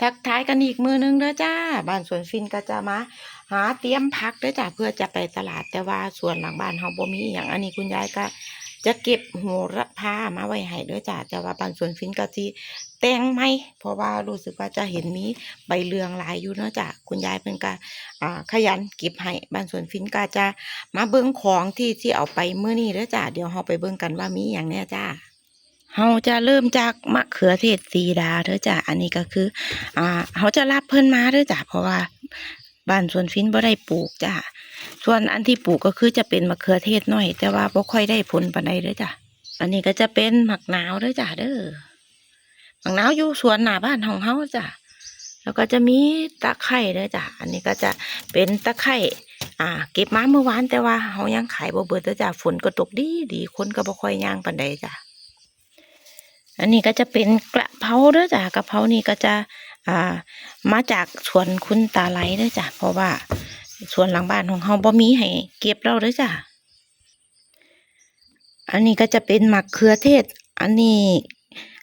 ทักทายกันอีกมือนึงเด้อจ้าบ้านสวนฟินก็จะมา หาเตรียมผักเด้อจ้าเพื่อจะไปตลาดแต่ว่าส่วนหลังบ้านเฮาบ่มีอย่างอันนี้คุณยายก็จะเก็บโหระพามาไว้ให้เด้อจ้าแต่ว่าบ้านสวนฟินก็สิแต่งไหมเพราะว่ารู้สึกว่าจะเห็นมีใบเรืองหลายอยู่เนาะจ้าคุณยายเพิ่นก็อ่าขยันเก็บให้บ้านสวนฟินก็จะมาเบิ่งของที่ที่เอาไปเมื้อนี้เด้อจ้าเดี๋ยวเฮาไปเบิ่งกันว่ามีหยังแน่จ้า เฮาจะเริ่มจากมะเขือเทศสีดาเด้อจ้ะอันนี้ก็คือ อ่าเฮาจะรับเพิ่นมาเด้อจ้ะเพราะว่าบ้านสวนฟินบ่ได้ปลูกจ้ะส่วนอันที่ปลูกก็คือจะเป็นมะเขือเทศน้อย แต่ว่าบ่ค่อยได้ผลปานใดเด้อจ้ะอันนี้ก็จะเป็นหมักหนาวเด้อจ้ะเด้อหมักหนาวอยู่สวนหน้าบ้านของเฮาจ้ะแล้วก็จะมีตะไคร้เด้อจ้ะอันนี้ก็จะเป็นตะไคร้อ่า เก็บมาเมื่อวานแต่ว่าเฮายังขายบ่เบิดเด้อจ้ะฝนก็ตกดีดีคนก็บ่ค่อยย่างปานใดจ้ะ อันนี้ก็จะเป็นกระเพราเด้อจ้ะกระเพรานี่ก็จะอ่ามาจากสวนคุณตาไหลเด้อจ้ะเพราะว่าสวนหลังบ้านของเฮาบ่มีให้เก็บแล้วเด้อจ้ะอันนี้ก็จะเป็นมะเขือเทศ อันนี้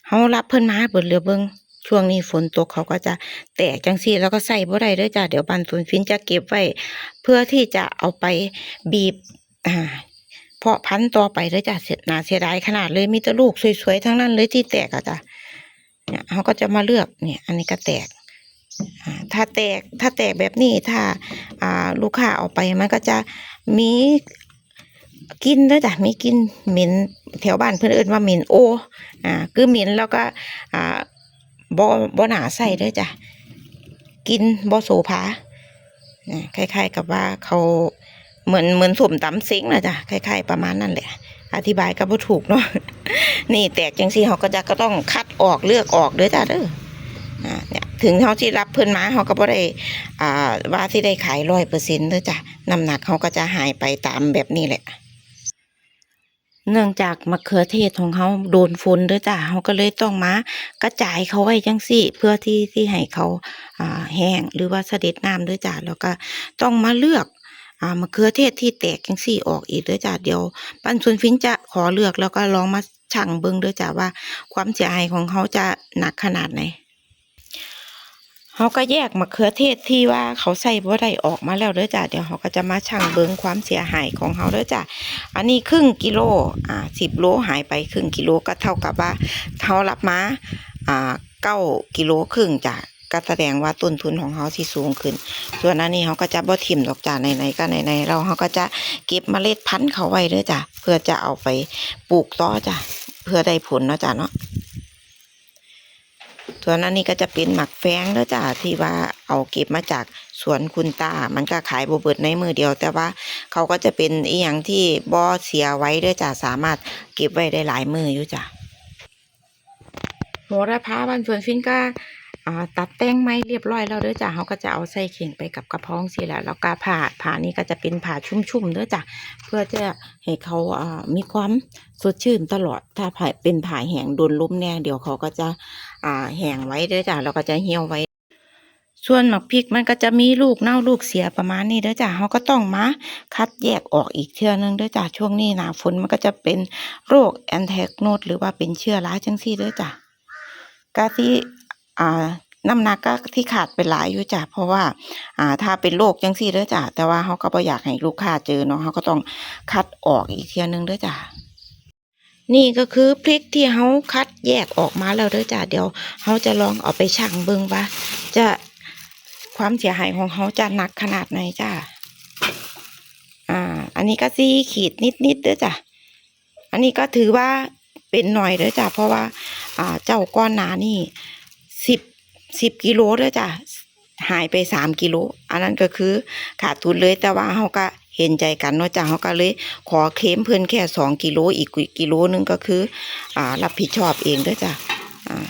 เฮารับเพิ่นมาเบิดเหลือเบิงช่วงนี้ฝนตกเขาก็จะแตกจังซี่แล้วก็ใส่บ่ได้เด้อจ้ะเดี๋ยวบ้านสวนฟินจะเก็บไว้ เพื่อที่จะเอาไปบีบอ่า เพาะพันธุ์ต่อไปเลยจ้ะเสียนาเสียดายขนาดเลยมีแต่ลูกสวยๆทั้งนั้นเลยที่แตกอะจ้ะเนี่ยเขาก็จะมาเลือกเนี่ย อันนี้ก็แตกถ้าแตกถ้าแตกแบบนี้ถ้าอ่าลูกค้าเอาไปมันก็จะมีกินด้วยจ้ะมีกินเหม็นแถวบ้านเพื่อนเอิ้นว่าเหม็นโออ่าคือเหม็นแล้วก็อ่าบ่บ่หนาใส่ด้วยจ้ะกินบ่โสภาอ่าคล้ายๆกับว่าเขา เหมือนเหมือนสวมตำเซ็งนะจ๊ะคล้ายๆประมาณนั่นแหละ อธิบายก็บ่ถูกเนาะนี่แตกจังซี่เขาก็จะก็ต้องคัดออกเลือกออกเด้อจ้าเด้อเนี่ยถึงเขาที่รับเพิ่อนมาเขาก็บ่ได้ว่าที่ได้ขายร้อยเปอร์เซ็นต์เด้อจ้ะน้ำหนักเขาก็จะหายไปตามแบบนี้แหละเนื่องจากมะเขือเทศของเขาโดนฝนเด้อจ้ะเขาก็เลยต้องมากระจายเขาไว้จังซี่ เพื่อที่ที่ให้เขาแห้งหรือว่าเสด็จน้ำเด้อจ้ะแล้วก็ต้องมาเลือก อ่ามะเขือเทศที่แตกจังซี่ออกอีกเด้อจ้ะเดี๋ยว ปันสุนฟินจะขอเลือกแล้วก็ลองมาชั่งเบิ่งเด้อจ้ะว่า ความเสียหายของเขาจะหนักขนาดไหนเขาก็แยกมะเขือเทศที่ว่าเขาใส่บ่ได้ออกมาแล้วเด้อจ้ะเดี๋ยวเขาก็จะมาชั่งเบิ่งความเสียหายของเขาเด้อจ้ะอันนี้ครึ่งกิโลอ่าสิบโลหายไปครึ่งกิโลก็เท่ากับว่าเขารับมาอ่าเก้ากิโลครึ่งจ้ะ ก็แสดงว่าต้นทุนของเขาที่สูงขึ้น ส่วนอันนี้เขาก็จะบ่ทิ่มดอกจ้าไหนๆก็ไหนๆเราเขาก็จะเก็บเมล็ดพันธุ์เขาไว้เด้อจ้ะเพื่อจะเอาไปปลูกต่อจ้ะเพื่อได้ผลเนาะจ้ะเนาะส่วนอันนี้ก็จะเป็นหมักแฟงเด้อจ้ะที่ว่าเอาเก็บมาจากสวนคุณตา มันก็ขายบ่เบิดในมือเดียว แต่ว่าเขาก็จะเป็นอีหยังที่บ่เสียไว้เด้อจ้ะสามารถเก็บไว้ได้หลายมืออยู่จ้ะโหระพาบ้านสวนฟินก็ อ่าตัดแต่งไม้เรียบร้อยแล้วเด้อจ้ะเขาก็จะเอาใส่เข่งไปกับกระพองสิแหละแล้วก็ผ่าผ่านี้ก็จะเป็นผ่าชุ่มๆเด้อจ้ะเพื่อจะให้เขาอ่ามีความสดชื่นตลอด ถ้าผ่าเป็นผ่าแห้งโดนลมแน่เดี๋ยวเขาก็จะอ่าแห้งไว้เด้อจ้ะแล้วก็จะเหี่ยวไว้ ส่วนหมักพริกมันก็จะมีลูกเน่าลูกเสียประมาณนี้เด้อจ้ะเขาก็ต้องมาคัดแยกออกอีกเทื่อนึงเด้อจ้ะช่วงนี้หนาฝนมันก็จะเป็นโรคแอนแทกโนดหรือว่าเป็นเชื้อราจังซี่เด้อจ้ะกาที่ น้ำหนักก็ที่ขาดไปหลายอยู่จ้ะเพราะว่าอ่าถ้าเป็นโรคจังซี่เด้อจ้ะแต่ว่าเขาก็บ่อยากให้ลูกค้าเจอเนาะเขาก็ต้องคัดออกอีกเทียนึงเด้อจ้ะนี่ก็คือพริกที่เขาคัดแยกออกมาแล้วเด้อจ้ะเดี๋ยวเขาจะลองเอาไปชั่งเบิ่งว่า จะความเสียหายของเขาจะหนักขนาดไหนจ้ะอ่า อันนี้ก็สี่ขีดนิดๆเด้อจ้ะอันนี้ก็ถือว่าเป็นหน่อยเด้อจ้ะเพราะว่า อ่าเจ้าก้อนหนานี่ สิบสิบกิโลเด้อจ้ะหายไปสามกิโลอันนั้นก็คือขาดทุนเลยแต่ว่าเขาก็เห็นใจกันเนาะจ้ะเขาก็เลยขอเคลมเพิ่อนแค่สองกิโลอีกกิโลนึงก็คือ อ่า รับผิดชอบเองด้อจ้ะอ่า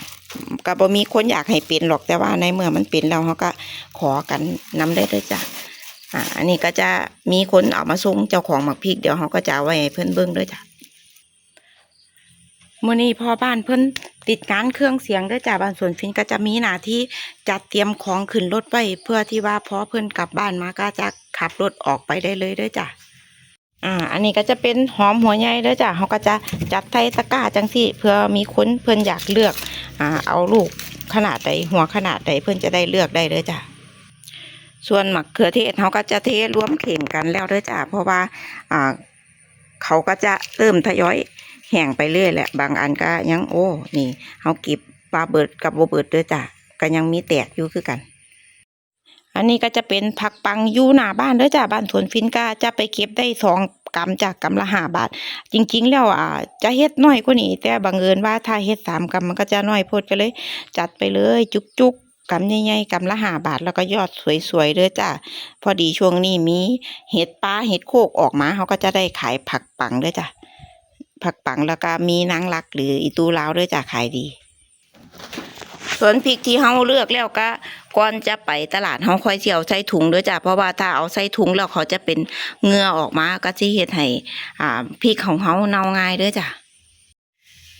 ก็บ่มีคนอยากให้เป็นหรอกแต่ว่าในเมื่อมันเป็นแล้วเขาก็ขอกันนำได้ด้อจ้ะอ่าอันนี้ก็จะมีคนเอามาส่งเจ้าของหมักพริกเดี๋ยวเขาก็จะไว้ให้เพิ่อนเบิ่งด้อจ้ะมื่อนี้พอบ้านเพิ่อน ติดงานเครื่องเสียงด้อจ้าบ้านสวนฟินก็จะมีหน้าที่จัดเตรียมของขึ้นรถไปเพื่อที่ว่าพอเพิ่อนกลับบ้านมาก็จะขับรถออกไปได้เลยด้อจ้าอ่าอันนี้ก็จะเป็นหอมหัวใหญ่ด้อจ้าเขาก็จะจัดใส่ตะกร้าจังสี่เพื่อมีคนเพิ่อนอยากเลือกอ่าเอาลูกขนาดใดหัวขนาดใดเพิ่อนจะได้เลือกได้เด้อจ้ะส่วนมะเขือเทศเขาก็จะเทรวมเข่งกันแล้วด้อจ้ะเพราะว่าอ่าเขาก็จะเริ่มทยอย แห้งไปเรื่อยแหละ บางอันก็ยังโอ้ นี่เขาเก็บปลาเบิดกับโบเบิดด้อจ้ะก็ยังมีแตกอยู่คือกัน อันนี้ก็จะเป็นผักปังยู่หน้าบ้านเด้อจ้ะบ้านสวนฟินก็จะไปเก็บได้สองกำจากกำละห้าบาท จริง ๆ แล้วอ่าจะเฮ็ดน้อยกว่านี้ แต่บังเอิญว่าถ้าเฮ็ดสามกำมันก็จะน้อยโพดก็เลย จัดไปเลยจุกๆกำใหญ่ๆกำละห้าบาทแล้วก็ยอดสวยๆเด้อจ้ะพอดีช่วงนี้มีเห็ดปลาเห็ดโคกออกมาเขาก็จะได้ขายผักปังเด้อจ้ะ ผักปังแล้วก็มีนางรักหรืออีตูลาวด้อจ้ะขายดี ส่วนพริกที่เฮาเลือกแล้วก็ก่อนจะไปตลาดเฮาค่อยสิเอาใส่ถุงด้อจ้ะเพราะว่าถ้าเอาใส่ถุงแล้วเขาจะเป็นเหงื่อออกมาก็สิเฮ็ดให้อ่าพริกของเฮาเน่าง่ายด้อจ้ะ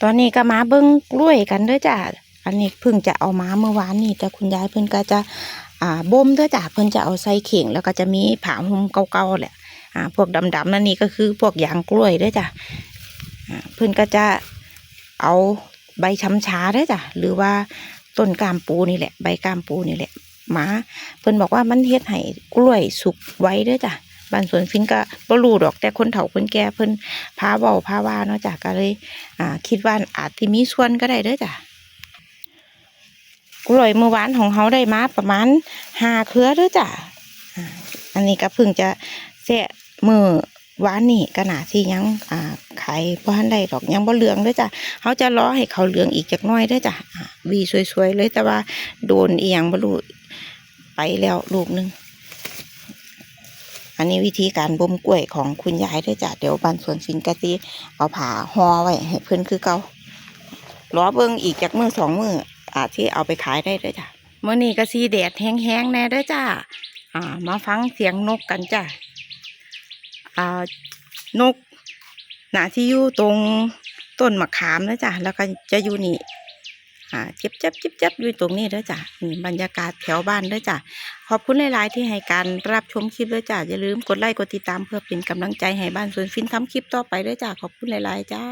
ตอนนี้ก็มาเบิ่งกล้วยกันด้อจ้ะอันนี้เพิ่งจะเอามาเมื่อวานนี่แต่คุณยายเพิ่นก็จะอ่าบ่มด้อจ้ะเพิ่นจะเอาใส่เข่งแล้วก็จะมีผ้าห่มเก่าๆแหละอ่าพวกดำๆนั่นนี่ก็คือพวกยางกล้วยด้อจ้ะ เพิ่อนก็จะเอาใบช้ำชาเด้จ้ะหรือว่าต้นกามปูนี่แหละ ใบกามปูนี่แหละหมาเพิ่อนบอกว่ามันเฮ็ดให้กล้วยสุกไว้ด้อจ้ะบ้านสวนฟินก็บ่รู้ดอกแต่คนเฒ่าคนแก่เพิ่นพาเว้าพาว่าเนาะจ้ะก็เลยอ่าคิดว่าอาจสิมีส่วนก็ได้เด้อจ้ะกล้วยเมื่อวานของเฮาได้มาประมาณห้าเครือเด้อจ้ะอันนี้ก็เพิ่งจะแซะมือวานนี่ก็น่าสิยังอ่า ขายบ่ทันได้ดอกยังบ่เหลืองเด้อจ้ะเขาจะรอให้เขาเหลืองอีกจักน้อยเด้อจ้ะวีสวยๆเลยแต่ว่าโดนอีหยังบ่รู้ไปแล้วลูกหนึงอันนี้วิธีการบ่มกล้วยของคุณยายเด้อจ้ะเดี๋ยวบ้านสวนฟินกะติเอาผ้าห่อไว้ให้เพิ่นคือเก่ารอเบิ่งอีกจักมือสองมืออาจที่เอาไปขายได้เด้อจ้ะมื้อนี้ก็สีแดดแห้งๆแน่เด้อจ้ะอ่า มาฟังเสียงนกกันจ้ะอ่านก หนาที่อยู่ตรงต้นมะขามนะจ๊ะแล้วก็จะอยู่นี่อ่าเจ็บเจ็บเจ็บเจ็บอยู่ตรงนี้ด้วยจ้ะนี่บรรยากาศแถวบ้านด้วยจ้ะขอบคุณหลาย ๆ ที่ให้การรับชมคลิปด้วยจ้ะอย่าลืมกดไลค์กดติดตามเพื่อเป็นกำลังใจให้บ้านสวนฟินทำคลิปต่อไปด้วยจ้ะขอบคุณหลาย ๆ จ้า